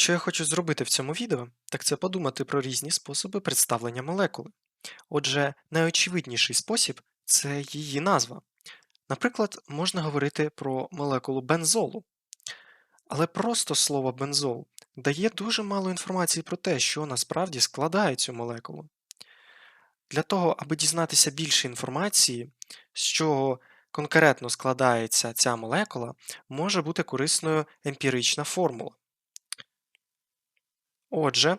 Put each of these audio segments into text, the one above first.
Що я хочу зробити в цьому відео, так це подумати про різні способи представлення молекули. Отже, найочевидніший спосіб це її назва. Наприклад, можна говорити про молекулу бензолу. Але просто слово бензол дає дуже мало інформації про те, що насправді складає цю молекулу. Для того, аби дізнатися більше інформації, з чого конкретно складається ця молекула, може бути корисною емпірична формула. Отже,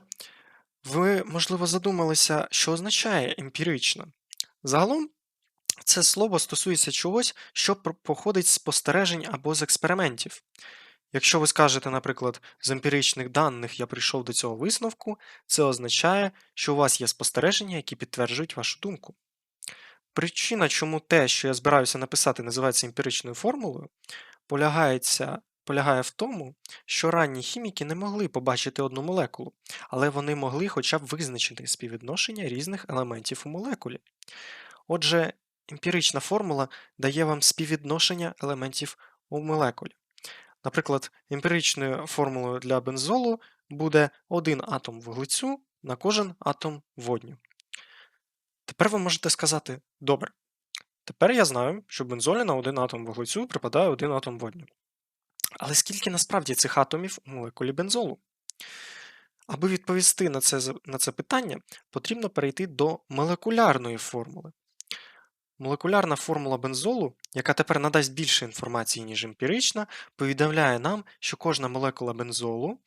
ви, можливо, задумалися, що означає емпірично. Загалом, це слово стосується чогось, що походить з спостережень або з експериментів. Якщо ви скажете, наприклад, з емпіричних даних я прийшов до цього висновку, це означає, що у вас є спостереження, які підтверджують вашу думку. Причина, чому те, що я збираюся написати, називається емпіричною формулою, полягається, полягає в тому, що ранні хіміки не могли побачити одну молекулу, але вони могли хоча б визначити співвідношення різних елементів у молекулі. Отже, емпірична формула дає вам співвідношення елементів у молекулі. Наприклад, емпіричною формулою для бензолу буде один атом вуглецю на кожен атом водню. Тепер ви можете сказати: добре, тепер я знаю, що бензолі на один атом вуглецю припадає один атом водню. Але скільки насправді цих атомів у молекулі бензолу? Аби відповісти на це, на це питання, потрібно перейти до молекулярної формули. Молекулярна формула бензолу, яка тепер надасть більше інформації, ніж емпірична, повідомляє нам, що кожна молекула бензолу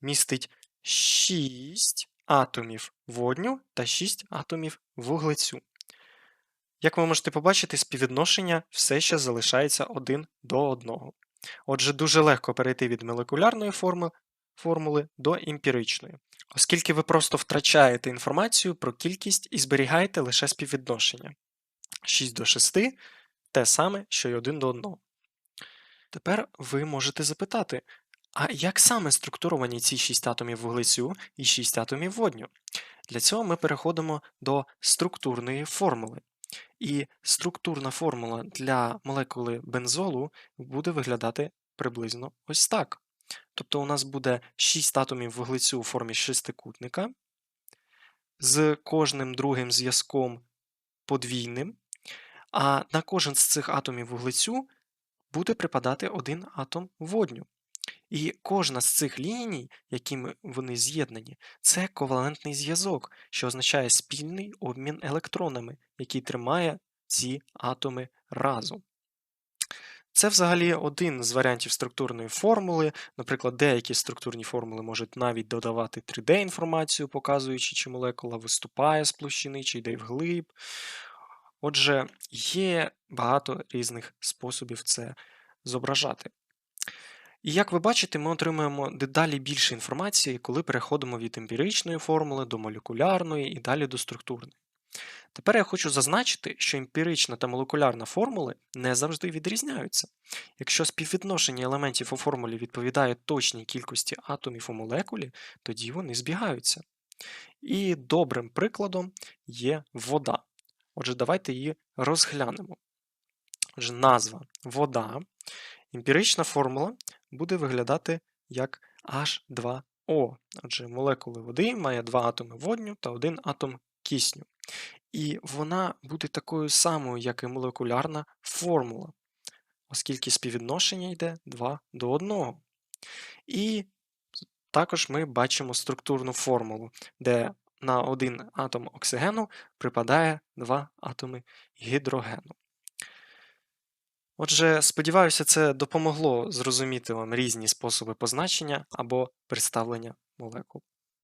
містить 6 атомів водню та 6 атомів вуглецю. Як ви можете побачити, співвідношення все ще залишається один до одного. Отже, дуже легко перейти від молекулярної форми, формули до емпіричної, оскільки ви просто втрачаєте інформацію про кількість і зберігаєте лише співвідношення. 6 до 6 те саме, що й 1 до 1. Тепер ви можете запитати, а як саме структуровані ці 6 атомів вуглецю і 6 атомів водню? Для цього ми переходимо до структурної формули. І структурна формула для молекули бензолу буде виглядати приблизно ось так. Тобто у нас буде 6 атомів вуглецю у формі шестикутника з кожним другим зв'язком подвійним, а на кожен з цих атомів вуглецю буде припадати один атом водню. І кожна з цих ліній, якими вони з'єднані, це ковалентний зв'язок, що означає спільний обмін електронами, який тримає ці атоми разом. Це взагалі один з варіантів структурної формули. Наприклад, деякі структурні формули можуть навіть додавати 3D-інформацію, показуючи, чи молекула виступає з площини, чи йде вглиб. Отже, є багато різних способів це зображати. І як ви бачите, ми отримуємо дедалі більше інформації, коли переходимо від емпіричної формули до молекулярної і далі до структурної. Тепер я хочу зазначити, що емпірична та молекулярна формули не завжди відрізняються. Якщо співвідношення елементів у формулі відповідає точній кількості атомів у молекулі, тоді вони збігаються. І добрим прикладом є вода. Отже, давайте її розглянемо. Отже, назва вода. Емпірична формула буде виглядати як H2O. Отже, молекули води має два атоми водню та один атом кисню. І вона буде такою самою, як і молекулярна формула, оскільки співвідношення йде 2 до 1. І також ми бачимо структурну формулу, де на один атом оксигену припадає два атоми гідрогену. Отже, сподіваюся, це допомогло зрозуміти вам різні способи позначення або представлення молекул.